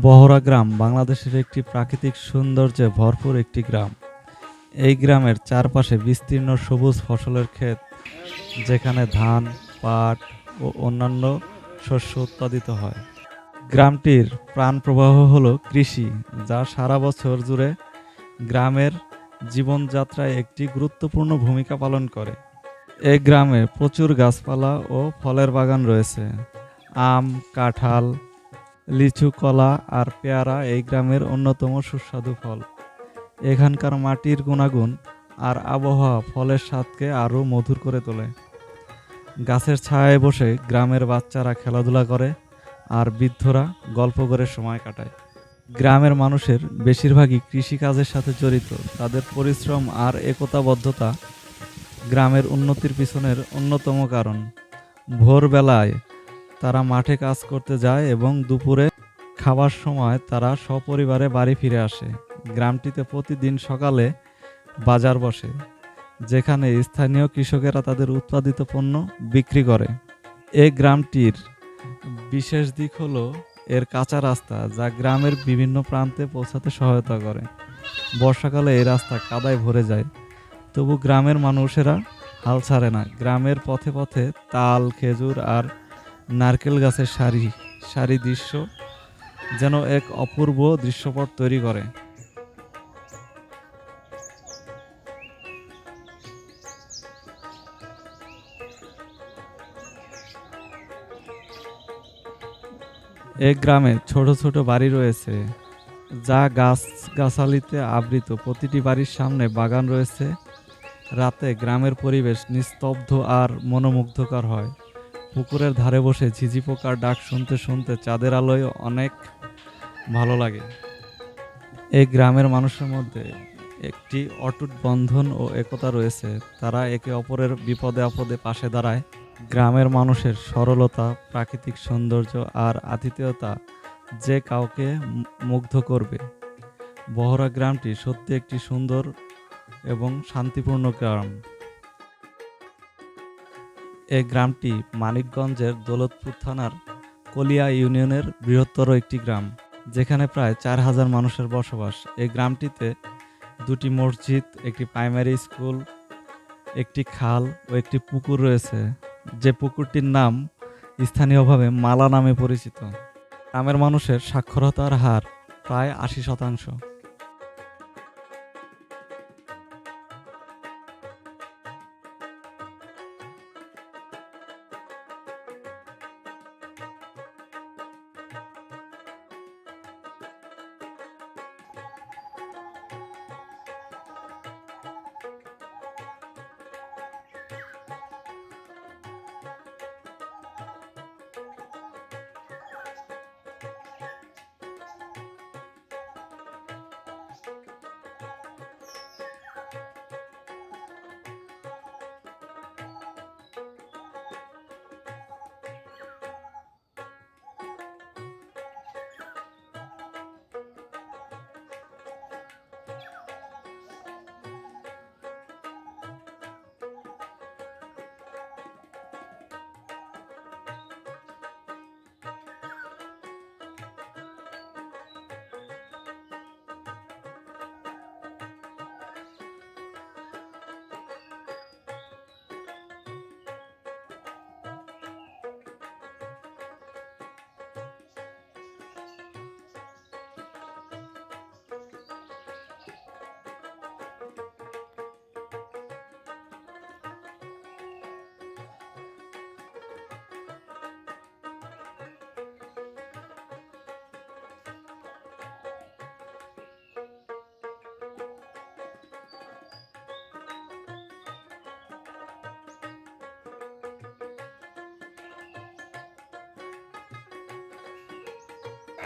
বহরা গ্রাম বাংলাদেশের একটি প্রাকৃতিক সৌন্দর্যে ভরপুর একটি গ্রাম। এই গ্রামের চারপাশে বিস্তীর্ণ সবুজ ফসলের ক্ষেত, যেখানে ধান, পাট ও অন্যান্য শস্য উৎপাদিত হয়। গ্রামটির প্রাণ প্রবাহ হল কৃষি, যা সারা বছর জুড়ে গ্রামের জীবনযাত্রায় একটি গুরুত্বপূর্ণ ভূমিকা পালন করে। এই গ্রামে প্রচুর গাছপালা ও ফলের বাগান রয়েছে। আম, কাঁঠাল লিচু, কলা আর পেয়ারা এই গ্রামের অন্যতম সুস্বাদু ফল। এখানকার মাটির গুণাগুণ আর আবহাওয়া ফলের স্বাদকে আরও মধুর করে তোলে। গাছের ছায়ায় বসে গ্রামের বাচ্চারা খেলাধুলা করে আর বৃদ্ধরা গল্প করে সময় কাটায়। গ্রামের মানুষের বেশিরভাগই কৃষিকাজের সাথে জড়িত। তাদের পরিশ্রম আর একতাবদ্ধতা গ্রামের উন্নতির পিছনের অন্যতম কারণ। ভোরবেলায় তারা মাঠে কাজ করতে যায় এবং দুপুরে খাবার সময় তারা সপরিবারে বাড়ি ফিরে আসে। গ্রামটিতে প্রতিদিন সকালে বাজার বসে, যেখানে স্থানীয় কৃষকেরা তাদের উৎপাদিত পণ্য বিক্রি করে। এই গ্রামটির বিশেষ দিক হলো এর কাঁচা রাস্তা, যা গ্রামের বিভিন্ন প্রান্তে পৌঁছাতে সহায়তা করে। বর্ষাকালে এই রাস্তা কাদায় ভরে যায়, তবু গ্রামের মানুষেরা হাল ছাড়ে না। গ্রামের পথে পথে তাল, খেজুর আর নারকেল গাছের সারি সারি দৃশ্য যেন এক অপূর্ব দৃশ্যপট তৈরি করে। এক গ্রামে ছোট ছোট বাড়ি রয়েছে, যা গাছ, গাছালিতে আবৃত। প্রতিটি বাড়ির সামনে বাগান রয়েছে। রাতে গ্রামের পরিবেশ নিস্তব্ধ আর মনোমুগ্ধকর হয়। পুকুরের ধারে বসে ঝিঝি পোকার ডাক শুনতে শুনতে চাঁদের আলোয় অনেক ভালো লাগে। এই গ্রামের মানুষের মধ্যে একটি অটুট বন্ধন ও একতা রয়েছে। তারা একে অপরের বিপদে আপদে পাশে দাঁড়ায়। গ্রামের মানুষের সরলতা, প্রাকৃতিক সৌন্দর্য আর আতিথেয়তা যে কাউকে মুগ্ধ করবে। বহরা গ্রামটি সত্যি একটি সুন্দর এবং শান্তিপূর্ণ গ্রাম। এই গ্রামটি মানিকগঞ্জের দৌলতপুর থানার কলিয়া ইউনিয়নের বৃহত্তর একটি গ্রাম, যেখানে প্রায় চার হাজার মানুষের বসবাস। এই গ্রামটিতে দুটি মসজিদ, একটি প্রাইমারি স্কুল একটি খাল ও একটি পুকুর রয়েছে। যে পুকুরটির নাম স্থানীয়ভাবে মালা নামে পরিচিত। গ্রামের মানুষের সাক্ষরতার হার প্রায় আশি শতাংশ।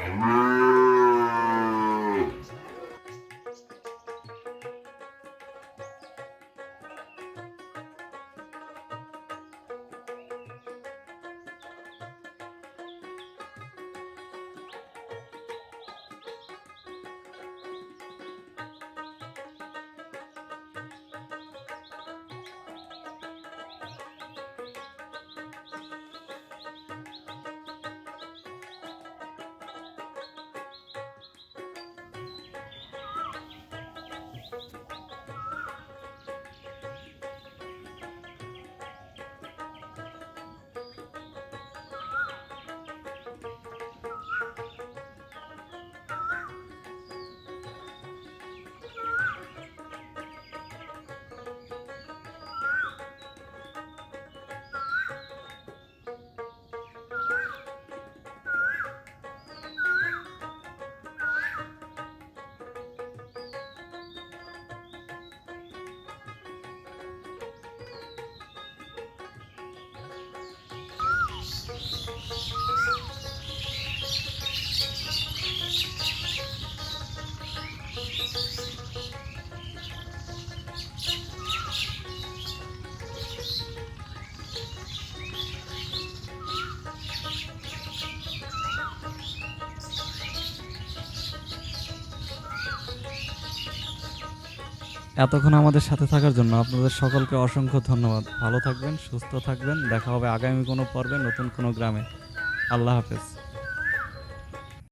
Amen. এতক্ষণ আমাদের সাথে থাকার জন্য আপনাদের সকলকে অসংখ্য ধন্যবাদ। ভালো থাকবেন, সুস্থ থাকবেন। দেখা হবে আগামী কোনো পর্বে নতুন কোনো গ্রামে। আল্লাহ হাফেজ।